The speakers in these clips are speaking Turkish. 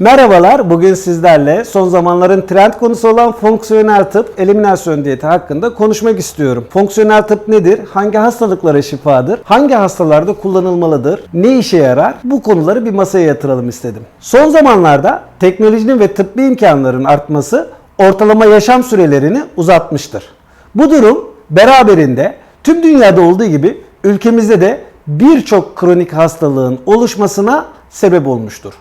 Merhabalar, bugün sizlerle son zamanların trend konusu olan fonksiyonel tıp eliminasyon diyeti hakkında konuşmak istiyorum. Fonksiyonel tıp nedir? Hangi hastalıklara şifadır? Hangi hastalarda kullanılmalıdır? Ne işe yarar? Bu konuları bir masaya yatıralım istedim. Son zamanlarda teknolojinin ve tıbbi imkanların artması ortalama yaşam sürelerini uzatmıştır. Bu durum beraberinde tüm dünyada olduğu gibi ülkemizde de birçok kronik hastalığın oluşmasına sebep olmuştur.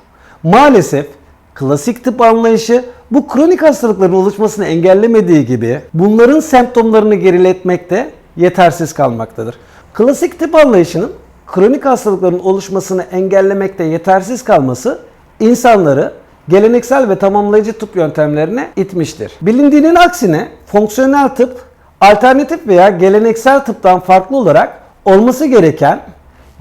Maalesef klasik tıp anlayışı bu kronik hastalıkların oluşmasını engellemediği gibi bunların semptomlarını geriletmekte yetersiz kalmaktadır. Klasik tıp anlayışının kronik hastalıkların oluşmasını engellemekte yetersiz kalması insanları geleneksel ve tamamlayıcı tıp yöntemlerine itmiştir. Bilindiğinin aksine fonksiyonel tıp alternatif veya geleneksel tıptan farklı olarak olması gereken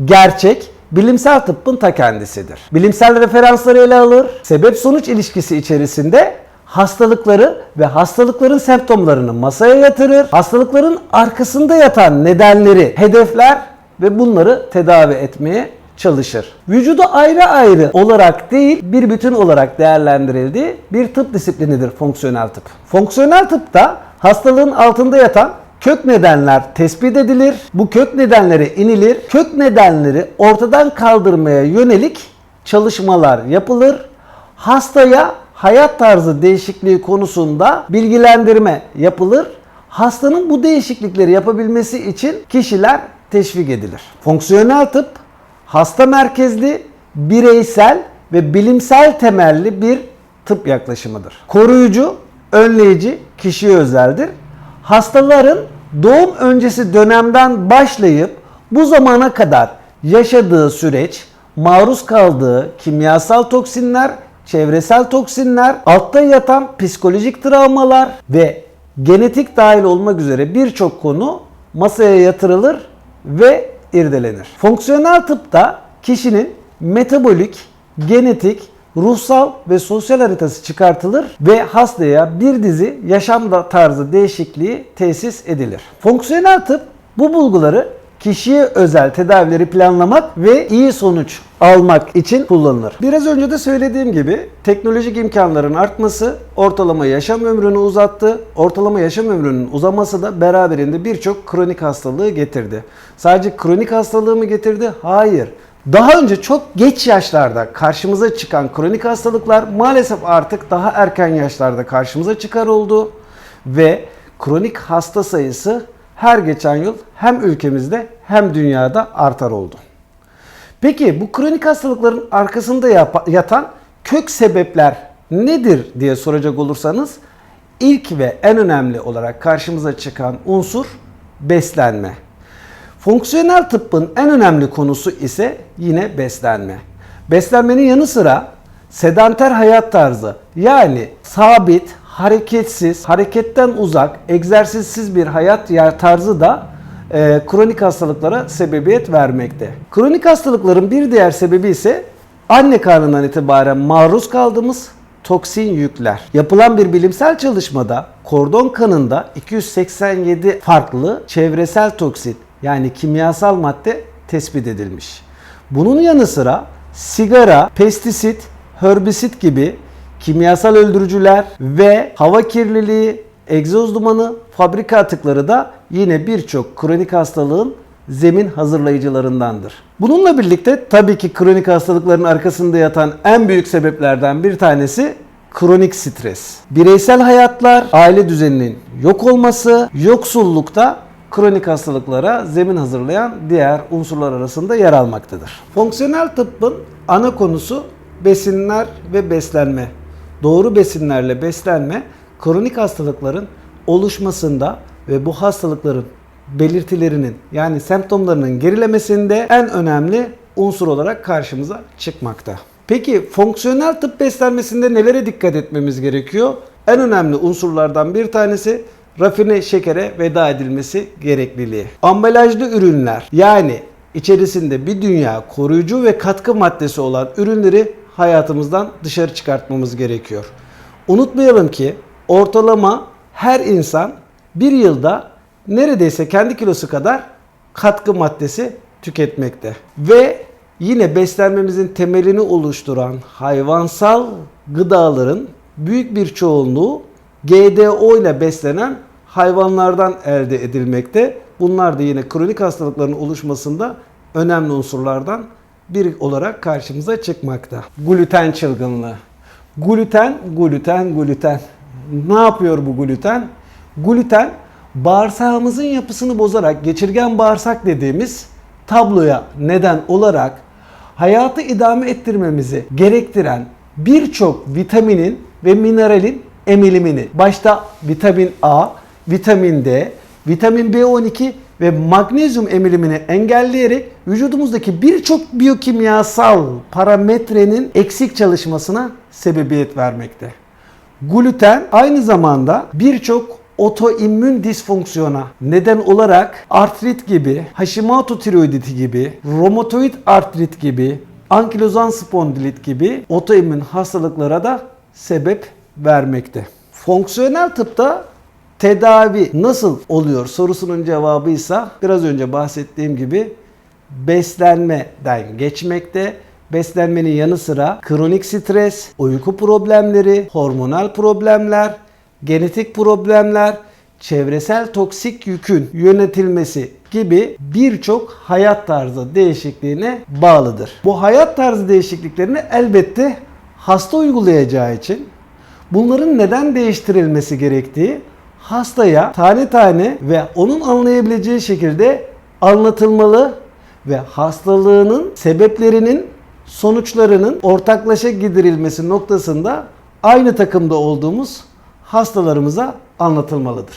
gerçek bilimsel tıbbın ta kendisidir. Bilimsel referansları ele alır, sebep sonuç ilişkisi içerisinde hastalıkları ve hastalıkların semptomlarını masaya yatırır, hastalıkların arkasında yatan nedenleri hedefler ve bunları tedavi etmeye çalışır. Vücudu ayrı ayrı olarak değil bir bütün olarak değerlendirildiği bir tıp disiplinidir fonksiyonel tıp. Fonksiyonel tıpta hastalığın altında yatan kök nedenler tespit edilir. Bu kök nedenlere inilir. Kök nedenleri ortadan kaldırmaya yönelik çalışmalar yapılır. Hastaya hayat tarzı değişikliği konusunda bilgilendirme yapılır. Hastanın bu değişiklikleri yapabilmesi için kişiler teşvik edilir. Fonksiyonel tıp hasta merkezli, bireysel ve bilimsel temelli bir tıp yaklaşımıdır. Koruyucu, önleyici, kişiye özeldir. Hastaların doğum öncesi dönemden başlayıp bu zamana kadar yaşadığı süreç, maruz kaldığı kimyasal toksinler, çevresel toksinler, altta yatan psikolojik travmalar ve genetik dahil olmak üzere birçok konu masaya yatırılır ve irdelenir. Fonksiyonel tıpta kişinin metabolik, genetik, ruhsal ve sosyal haritası çıkartılır ve hastaya bir dizi yaşam tarzı değişikliği tesis edilir. Fonksiyonel tıp bu bulguları kişiye özel tedavileri planlamak ve iyi sonuç almak için kullanılır. Biraz önce de söylediğim gibi teknolojik imkanların artması ortalama yaşam ömrünü uzattı. Ortalama yaşam ömrünün uzaması da beraberinde birçok kronik hastalığı getirdi. Sadece kronik hastalığı mı getirdi? Hayır. Daha önce çok geç yaşlarda karşımıza çıkan kronik hastalıklar maalesef artık daha erken yaşlarda karşımıza çıkar oldu ve kronik hasta sayısı her geçen yıl hem ülkemizde hem dünyada artar oldu. Peki bu kronik hastalıkların arkasında yatan kök sebepler nedir diye soracak olursanız ilk ve en önemli olarak karşımıza çıkan unsur beslenme. Fonksiyonel tıbbın en önemli konusu ise yine beslenme. Beslenmenin yanı sıra sedanter hayat tarzı yani sabit, hareketsiz, hareketten uzak, egzersizsiz bir hayat tarzı da e, kronik hastalıklara sebebiyet vermekte. Kronik hastalıkların bir diğer sebebi ise anne karnından itibaren maruz kaldığımız toksin yükler. Yapılan bir bilimsel çalışmada kordon kanında 287 farklı çevresel toksin yani kimyasal madde tespit edilmiş. Bunun yanı sıra sigara, pestisit, herbisit gibi kimyasal öldürücüler ve hava kirliliği, egzoz dumanı, fabrika atıkları da yine birçok kronik hastalığın zemin hazırlayıcılarındandır. Bununla birlikte tabii ki kronik hastalıkların arkasında yatan en büyük sebeplerden bir tanesi kronik stres. Bireysel hayatlar, aile düzeninin yok olması, yoksullukta kronik hastalıklara zemin hazırlayan diğer unsurlar arasında yer almaktadır. Fonksiyonel tıbbın ana konusu besinler ve beslenme. Doğru besinlerle beslenme kronik hastalıkların oluşmasında ve bu hastalıkların belirtilerinin yani semptomlarının gerilemesinde en önemli unsur olarak karşımıza çıkmakta. Peki fonksiyonel tıp beslenmesinde nelere dikkat etmemiz gerekiyor? En önemli unsurlardan bir tanesi rafine şekere veda edilmesi gerekliliği. Ambalajlı ürünler yani içerisinde bir dünya koruyucu ve katkı maddesi olan ürünleri hayatımızdan dışarı çıkartmamız gerekiyor. Unutmayalım ki ortalama her insan bir yılda neredeyse kendi kilosu kadar katkı maddesi tüketmekte. Ve yine beslenmemizin temelini oluşturan hayvansal gıdaların büyük bir çoğunluğu GDO ile beslenen hayvanlardan elde edilmekte. Bunlar da yine kronik hastalıkların oluşmasında önemli unsurlardan biri olarak karşımıza çıkmakta. Gluten çılgınlığı. Gluten, gluten, gluten. Ne yapıyor bu gluten? Gluten bağırsağımızın yapısını bozarak geçirgen bağırsak dediğimiz tabloya neden olarak hayatı idame ettirmemizi gerektiren birçok vitaminin ve mineralin emilimini başta vitamin A, vitamin D, vitamin B12 ve magnezyum emilimini engelleyerek vücudumuzdaki birçok biyokimyasal parametrenin eksik çalışmasına sebebiyet vermekte. Gluten aynı zamanda birçok otoimmün disfonksiyona neden olarak artrit gibi, Hashimoto tiroiditi gibi, romatoid artrit gibi, ankilozan spondilit gibi otoimmün hastalıklara da sebep vermekte. Fonksiyonel tıpta tedavi nasıl oluyor sorusunun cevabı ise biraz önce bahsettiğim gibi beslenmeden geçmekte. Beslenmenin yanı sıra kronik stres, uyku problemleri, hormonal problemler, genetik problemler, çevresel toksik yükün yönetilmesi gibi birçok hayat tarzı değişikliğine bağlıdır. Bu hayat tarzı değişikliklerini elbette hasta uygulayacağı için bunların neden değiştirilmesi gerektiği hastaya tane tane ve onun anlayabileceği şekilde anlatılmalı ve hastalığının sebeplerinin sonuçlarının ortaklaşa giderilmesi noktasında aynı takımda olduğumuz hastalarımıza anlatılmalıdır.